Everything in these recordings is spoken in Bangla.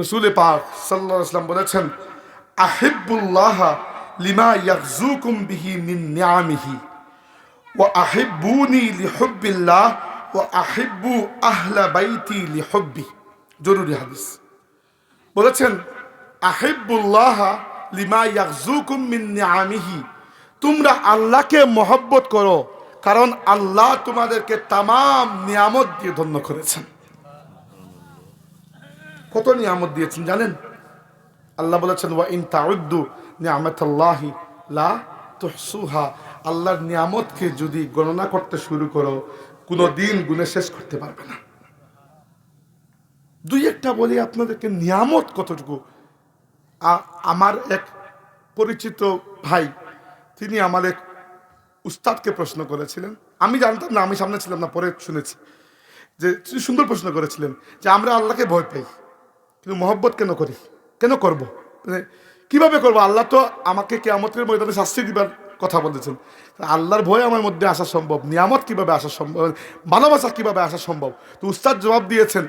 রসুল পাক সাল্লাহ ইসলাম বলেছেন, আহিবুল্লাহ লিমা ইয়াকজুকুম বিহি মিন নিয়ামিহি ও আহিবুনি লিহব্বিল্লাহ ও আহিব্বু আহলা বাইতি লিহব্বি। জরুরি হাদিস। বলেছেন, আহিবুল্লাহ লিমা ইয়াকজুকুম মিন নিয়ামিহি তোমরা আল্লাহকে মহব্বত করো, কারণ আল্লাহ তোমাদেরকে তামাম নিয়ামত দিয়ে ধন্য করেছেন। কত নিয়ামত দিয়েছেন জানেন? আল্লাহ বলেছেন, ওয়া ইন তাউদ্দু নিয়ামতাল্লাহি লা তুহসুহা। আল্লাহর নিয়ামতকে যদি গণনা করতে শুরু করো, কোনো দিন গুণে শেষ করতে পারবে না। দুই একটা বলি আপনাদেরকে, নিয়ামত কতটুকু? আমার এক পরিচিত ভাই, তিনি আমার এক উস্তাদকে প্রশ্ন করেছিলেন। আমি জানতাম না, আমি সামনে ছিলাম না, পরে শুনেছি। যে সুন্দর প্রশ্ন করেছিলেন যে, আমরা আল্লাহকে ভয় পাই। কিন্তু মহব্বত কেন করি? কেন করব? মানে কীভাবে করব? আল্লাহ তো আমাকে কেয়ামতের ময়দানে শাস্তি দিবার কথা বলেছেন। আল্লাহর ভয় আমার মধ্যে আসা সম্ভব, নিয়ামত কীভাবে আসা সম্ভব, ভালোবাসা কীভাবে আসা সম্ভব? তো উস্তাদ জবাব দিয়েছেন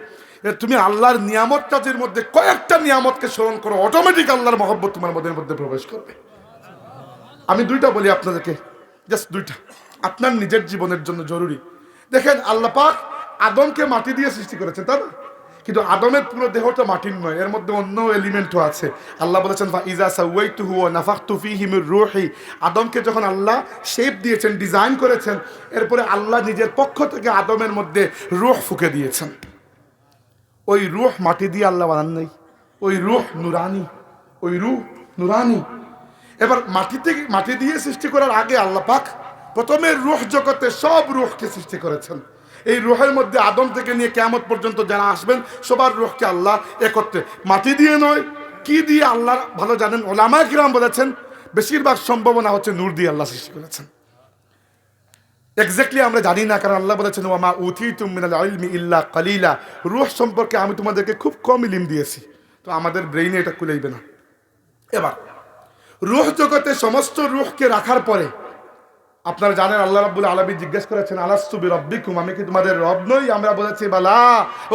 তুমি আল্লাহর নিয়ামত কাজের মধ্যে কয়েকটা নিয়ামতকে স্মরণ করো অটোমেটিক আল্লাহর মহব্বত তোমার মধ্যে মধ্যে প্রবেশ করবে। আমি দুইটা বলি আপনাদেরকে জাস্ট দুইটা। আপনার নিজের জীবনের জন্য জরুরি। দেখেন আল্লাহ পাক আদমকে মাটি দিয়ে সৃষ্টি করেছে তাই না? কিন্তু আদমের পুরো দেহটা মাটির নয়, এর মধ্যে অন্য এলিমেন্টও আছে। আল্লাহ বলেছেন ইজা সাওয়াইতুহু ওয়া নাফাখতু ফীহি মির রূহি। আদমকে যখন আল্লাহ শেপ দিয়েছেন ডিজাইন করেছেন, এরপরে আল্লাহ নিজের পক্ষ থেকে আদমের মধ্যে রূহ ফুকে দিয়েছেন। ওই রূহ মাটি দিয়ে আল্লাহ বানান নাই, ওই রূহ নুরানি, ওই রূহ নুরানি। এবার মাটি থেকে মাটি দিয়ে সৃষ্টি করার আগে আল্লাহ পাক প্রথমে রুহ জগতে সব রুহকে সৃষ্টি করেছেন। এই রুহের মধ্যে আদম থেকে নিয়ে কেমত পর্যন্ত যারা আসবেন, সবার রুহকে আল্লাহ একত্রে মাটি দিয়ে নয়, কি দিয়ে আল্লাহ ভালো জানেন, ওলামা কিরাম বলেছেন, বেশিরভাগ সম্ভাবনা হচ্ছে নূর দিয়ে আল্লাহ সৃষ্টি করেছেন। এক্স্যাক্টলি আমরা জানি না, কারণ আল্লাহ বলেছেন ওমা উথি ইলমি ইল্লা কালিলা। রুহ সম্পর্কে আমি তোমাদেরকে খুব কম ইলিম দিয়েছি, তো আমাদের ব্রেইনে এটা কুলাইবে না। এবার, রুহ জগতে সমস্ত রুহকে রাখার পরে আপনারা জানেন আল্লাহ রাব্বুল আলমী জিজ্ঞেস করেছেন আলাস্তুবি রব্বিকুম আমি কি তোমাদের রব নই? আমরা বলেছি, বালা,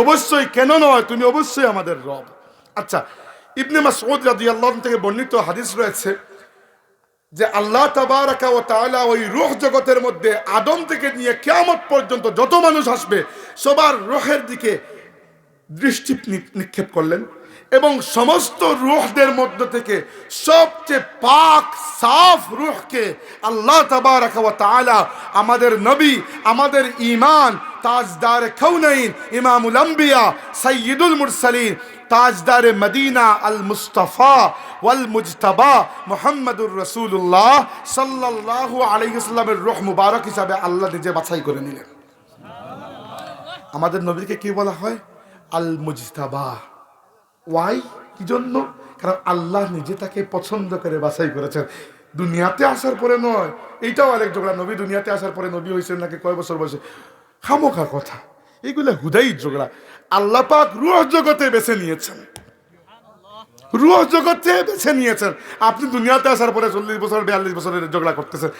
অবশ্যই, কেন নয়? তুমি অবশ্যই আমাদের রব। আচ্ছা ইবনে মাসউদ রাদিয়াল্লাহু আনহু থেকে বর্ণিত হাদিস রয়েছে যে আল্লাহ তাবারাকা ও তাআলা ওই রুহ জগতের মধ্যে আদম থেকে নিয়ে কিয়ামত পর্যন্ত যত মানুষ আসবে, সবার রুহের দিকে দৃষ্টি নিক্ষেপ করলেন। এবং সমস্ত রুহদের মধ্য থেকে সবচেয়ে পাক, সাফ রুহকে আল্লাহ তাআলা আমাদের নবী, আমাদের ঈমান, তাজদার কৌনাইন ইমামুল আম্বিয়া, সাইয়্যিদুল মুরসালিন, তাজদার মদিনা আল মুস্তফা ওয়াল মুজতাবা মোহাম্মদুর রাসূলুল্লাহ সাল্লাল্লাহু আলাইহি ওয়াসাল্লামের রূহ মুবারক হিসাবে আল্লাহ নিজে বাছাই করে নিলেন। আমাদের নবীকে কি বলা হয়? আল মুজতাবা। ওয়াই কি জন্য কারণ আল্লাহ নিজে তাকে পছন্দ করে, বাছাই করেছেন। দুনিয়াতে আসার পরে নয়, এইটাও আরেক ঝগড়া। নবী দুনিয়াতে আসার পরে নবী হয়েছেন নাকি কয় বছর বয়সে? খামোখা কথা। এগুলো হুদাই ঝগড়া। আল্লাহ পাক রুহ জগতে বেছে নিয়েছেন। রুহ জগতে বেছে নিয়েছেন। আপনি দুনিয়াতে আসার পরে চল্লিশ বছর, বিয়াল্লিশ বছরের ঝগড়া করতেছেন।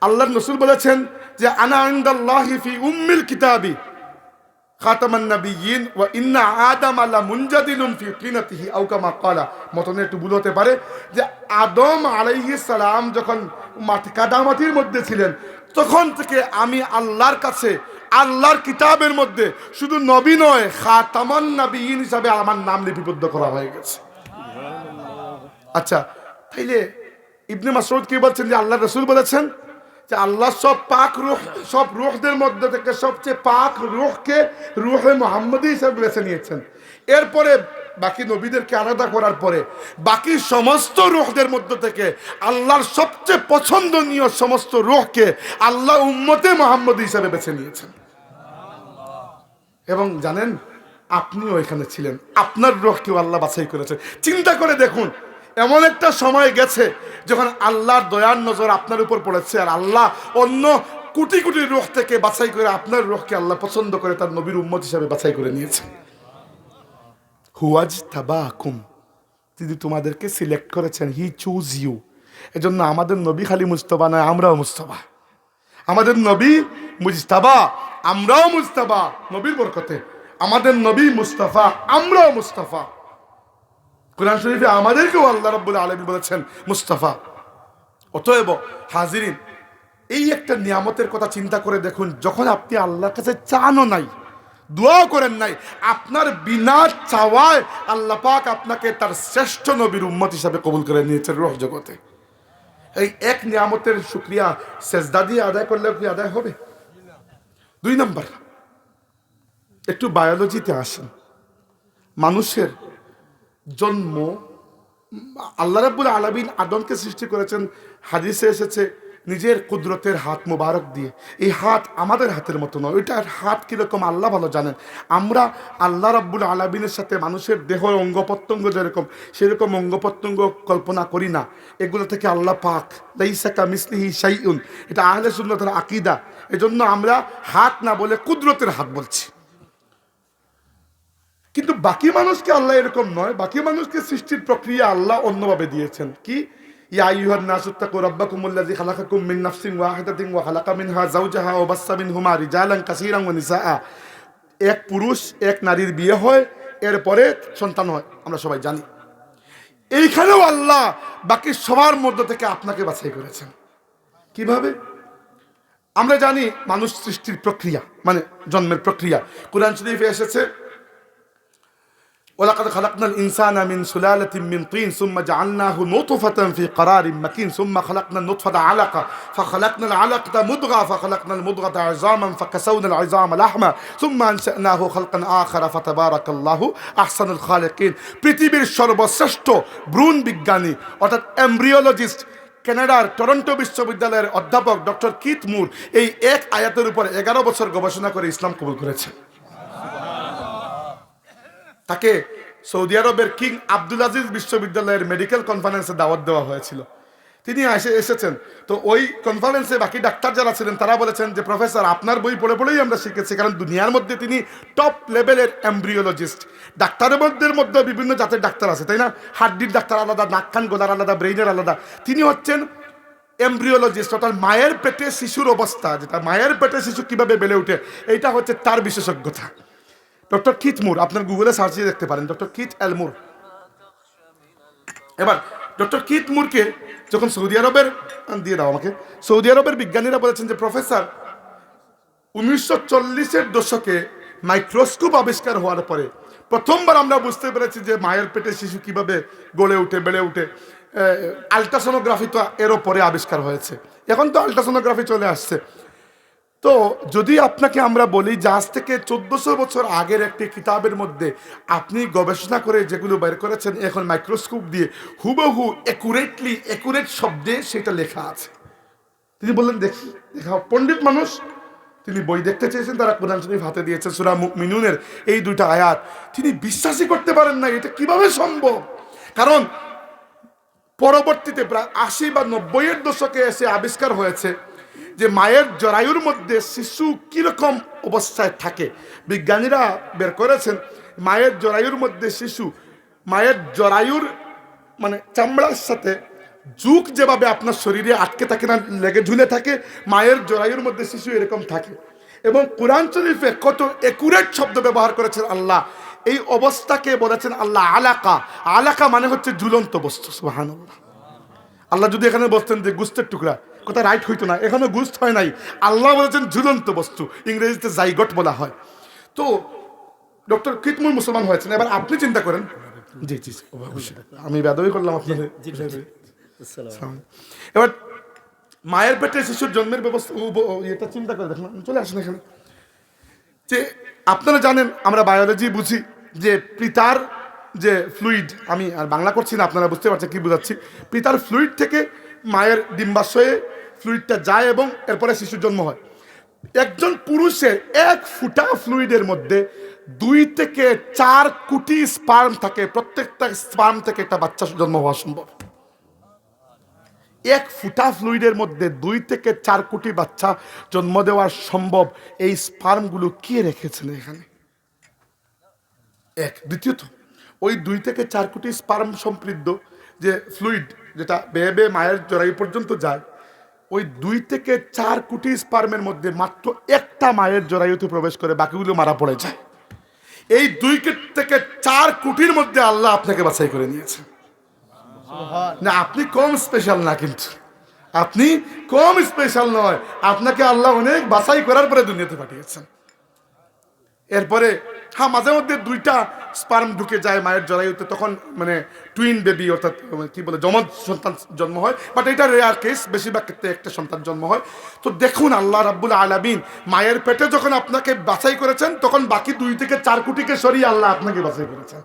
আল্লাহ রসুল বলেছেন যে, আনা আন্দাল্লাহি ফি উম্মিল কিতাবি। ইন্না আদম একটু পারে যে আদম যখন মাটি মধ্যে ছিলেন, তখন থেকে আমি আল্লাহর কাছে, আল্লাহর কিতাবের মধ্যে শুধু নবী নয়, খাতামান নাবিয়িন হিসাবে আমার নাম লিপিবদ্ধ করা হয়ে গেছে। আচ্ছা তাইলে ইবনে মাসউদ কি বলছেন যে আল্লাহ রসুল বলেছেন? যে আল্লাহ সব পাক রুহ, সব রুহদের মধ্যে থেকে সবচেয়ে পাক রুহকে রুহে মোহাম্মদী হিসেবে বেছে নিয়েছেন। এরপরে বাকি নবীদেরকে আলাদা করার পরে বাকি সমস্ত রুহদের মধ্য থেকে আল্লাহর সবচেয়ে পছন্দনীয় সমস্ত রুহকে আল্লাহ উম্মতে মোহাম্মদী হিসেবে বেছে নিয়েছেন। এবং জানেন, আপনিও এখানে ছিলেন। আপনার রোহকেও আল্লাহ বাছাই করেছেন। চিন্তা করে দেখুন এমন একটা সময় গেছে যখন আল্লাহর দয়ার নজর আপনার উপর পড়েছে আর আল্লাহ অন্য কোটি কোটি রোহ থেকে বাছাই করে আপনার রোহকে আল্লাহ পছন্দ করে তার নবীর উম্মত হিসাবে বাছাই করে নিয়েছে। হুয়াজ তাবাকুম তিনি তোমাদেরকে সিলেক্ট করেছেন। He choose you. এজন্য আমাদের নবী খালি মুস্তফা নয়, আমরাও মুস্তফা আমাদের নবী মুজতাবা, আমরাও মুস্তাফা নবীর বরকতে। আমাদের নবী মুস্তাফা আমরাও মুস্তাফা কোরআন শরীফে আমাদেরকেও আল্লাহ রব্বুল আলমী বলেছেন, মুস্তাফা, অতএব হাজিরিন, এই একটা নিয়ামতের কথা চিন্তা করে দেখুন, যখন আপনি আল্লাহর কাছে চানও নাই দোয়া করেন নাই, আপনার বিনা চাওয়ায় আল্লাহ পাক আপনাকে তার শ্রেষ্ঠ নবীর উম্মত হিসাবে কবুল করে নিয়েছেন রহ জগতে। এই এক নিয়ামতের শুক্রিয়া সেজদা দিয়ে আদায় করলে কি আদায় হবে? দুই নম্বর, একটু বায়োলজিতে আসেন। মানুষের জন্ম, আল্লাহ রাব্বুল আলামিন আদমকে সৃষ্টি করেছেন, হাদিসে এসেছে, নিজের কুদরতের হাত মুবারক দিয়ে। এই হাত আমাদের হাতের মতো নয়, ওইটার হাত কীরকম আল্লাহ ভালো জানেন। আমরা আল্লাহ রাব্বুল আলামিনের সাথে মানুষের দেহ অঙ্গ প্রত্যঙ্গ যেরকম, সেরকম অঙ্গ প্রত্যঙ্গ কল্পনা করি না। এগুলো থেকে আল্লাহ পাক লাইসাকা মিসলিহি শাইউন, এটা আহলে সুন্নতের আকিদা। এজন্য আমরা হাত না বলে কুদরতের হাত বলছি। কিন্তু বাকি মানুষকে আল্লাহ এরকম নয়, বাকি মানুষকে সৃষ্টির প্রক্রিয়া আল্লাহ অন্যভাবে দিয়েছেন। কি? ওয়া এক পুরুষ, এক নারীর বিয়ে হয় সন্তান হয়, আমরা সবাই জানি। এইখানেও আল্লাহ বাকি সবার মধ্য থেকে আপনাকে বাছাই করেছেন। কীভাবে? আমরা জানি মানুষ সৃষ্টির প্রক্রিয়া মানে জন্মের প্রক্রিয়া। কোরআন শরীফে এসেছে ولقد خلقنا الإنسان من سلالة من طين ثم جعلناه نطفة في قرار مكين ثم خلقنا النطفة علقة فخلقنا العلقة مضغة فخلقنا المضغة عظاما فكسونا العظام لحما ثم أنشأناه خلقا آخر فتبارك الله أحسن الخالقين পৃথিবীর সর্বশ্রেষ্ঠ ভ্রূণ বিজ্ঞানী অর্থাৎ এমব্রিওলজিস্ট কানাডার টরন্টো বিশ্ববিদ্যালয়ের অধ্যাপক ডক্টর কিত মুর এই এক আয়াতের উপর এগারো বছর গবেষণা করে ইসলাম কবুল করেছে তাকে সৌদি আরবের কিং আব্দুল আজিজ বিশ্ববিদ্যালয়ের মেডিকেল কনফারেন্সে দাওয়াত দেওয়া হয়েছিল। তিনি এসে, এসেছেন। তো ওই কনফারেন্সে বাকি ডাক্তার যারা ছিলেন, তারা বলেছেন যে, প্রফেসর, আপনার বই পড়ে পড়েই আমরা শিখেছি, কারণ দুনিয়ার মধ্যে তিনি টপ লেভেলের এমব্রিওলজিস্ট ডাক্তারের মধ্যে বিভিন্ন জাতের ডাক্তার আছে, তাই না? হাড্ডির ডাক্তার আলাদা, নাক কান গোলার আলাদা ব্রেইনের আলাদা। তিনি হচ্ছেন এমব্রিওলজিস্ট অর্থাৎ মায়ের পেটে শিশুর অবস্থা। যেটা মায়ের পেটে শিশু কীভাবে বেড়ে ওঠে এইটা হচ্ছে তার বিশেষজ্ঞতা। ডক্টর কিথ মুর, আপনার গুগলে সার্চ দিয়ে দেখতে পারেন, ডক্টর কিথ এলমুর এবার, ডক্টর কিথ মুরকে যখন সৌদি আরবের দিয়ে দাও আমাকে, সৌদি আরবের বিজ্ঞানীরা বলেছেন যে প্রফেসর, উনিশশো চল্লিশের দশকে মাইক্রোস্কোপ আবিষ্কার হওয়ার পরে প্রথমবার আমরা বুঝতে পেরেছি যে মায়ের পেটে শিশু কীভাবে গড়ে উঠে, বেড়ে উঠে আলট্রাসোনোগ্রাফি তো এরও পরে আবিষ্কার হয়েছে। এখন তো আলট্রাসোনোগ্রাফি চলে আসছে। তো যদি আপনাকে আমরা বলি যে আজ থেকে চোদ্দশো বছর আগের একটি কিতাবের মধ্যে আপনি গবেষণা করে যেগুলো বের করেছেন, এখন মাইক্রোস্কোপ দিয়ে হুবহু একুরেটলি একুরেট শব্দে সেটা লেখা আছে। তিনি বললেন, দেখি দেখা পণ্ডিত মানুষ, তিনি বই দেখতে চেয়েছেন, তারা কোরআন শরীফ হাতে দিয়েছেন সুরা মিনুনের এই দুইটা আয়াত। তিনি বিশ্বাসই করতে পারেন না এটা কীভাবে সম্ভব? কারণ পরবর্তীতে প্রায় আশি বা নব্বইয়ের দশকে এসে আবিষ্কার হয়েছে যে মায়ের জরায়ুর মধ্যে শিশু কীরকম অবস্থায় থাকে? বিজ্ঞানীরা বের করেছেন, মায়ের জরায়ুর মধ্যে শিশু, মায়ের জরায়ুর মানে চামড়ার সাথে যুগ যেভাবে আপনার শরীরে আটকে থাকে না, লেগে ঝুলে থাকে, মায়ের জরায়ুর মধ্যে শিশু এরকম থাকে। এবং কোরআন শরীফে কত একুরেট শব্দ ব্যবহার করেছেন আল্লাহ। এই অবস্থাকে বলেছেন আল্লাহ আলাকা। আলাকা মানে হচ্ছে ঝুলন্ত বস্তু সুবাহান আল্লাহ যদি এখানে বসতেন যে গুস্তের টুকরা কোথায় রাইট হইতো না এখনও গুস্ত হয় নাই। আল্লাহ বলেছেন ঝুলন্ত বস্তু ইংরেজিতে জাইগট বলা হয়। তো ডক্টর কিতমুল মুসলমান হয়েছেন এবার আপনি চিন্তা করেন। জি জি। আমি বেদবি করলাম আপনাদের। এবার মায়ের পেটে শিশুর জন্মের ব্যবস্থা এটা চিন্তা করে দেখলাম চলে আসেন এখানে। যে আপনারা জানেন আমরা বায়োলজি বুঝি যে পিতার যে ফ্লুইড আমি আর বাংলা করছি না আপনারা বুঝতে পারছেন কি বুঝাচ্ছি। পিতার ফ্লুইড থেকে মায়ের ডিম্বাশয়ে ফ্লুইডটা যায় এবং এরপরে শিশুর জন্ম হয়। একজন পুরুষের এক ফুটা ফ্লুইডের মধ্যে দুই থেকে চার কোটি স্পার্ম থাকে, প্রত্যেকটা স্পার্ম থেকে একটা বাচ্চা জন্ম হওয়া সম্ভব। এক ফুটা ফ্লুইডের মধ্যে দুই থেকে চার কোটি বাচ্চা জন্ম দেওয়া সম্ভব। এই স্পার্মগুলো কে রেখেছেন এখানে? এক। দ্বিতীয়ত, ওই দুই থেকে চার কোটি স্পার্ম সমৃদ্ধ যে ফ্লুইড যেটা বেয়ে বেয়ে মায়ের জরায়ু পর্যন্ত যায় ওই দুই থেকে চার কোটি স্পার্মের মধ্যে মাত্র একটা মায়ের জরায়ুতে প্রবেশ করে বাকিগুলো মারা পড়ে যায়। এই দুই থেকে চার কোটির মধ্যে আল্লাহ আপনাকে বাছাই করে নিয়েছে। না আপনি কম স্পেশাল না কিন্তু। আপনি কম স্পেশাল নয় আপনাকে আল্লাহ অনেক বাছাই করার পরে দুনিয়াতে পাঠিয়েছেন। এরপরে হ্যাঁ মাঝে মধ্যে দুইটা স্পার্ম ঢুকে যায় মায়ের জলায়ুতে তখন মানে টুইন বেবি অর্থাৎ মানে কি বলে জমজ সন্তান জন্ম হয় বাট এটা রেয়ার কেস বেশিরভাগ ক্ষেত্রে একটা সন্তান জন্ম হয়। তো দেখুন, আল্লাহ রাব্বুল আলামিন মায়ের পেটে যখন আপনাকে বাছাই করেছেন, তখন বাকি দুই থেকে চার কোটিকে সরিয়ে আল্লাহ আপনাকে বাছাই করেছেন।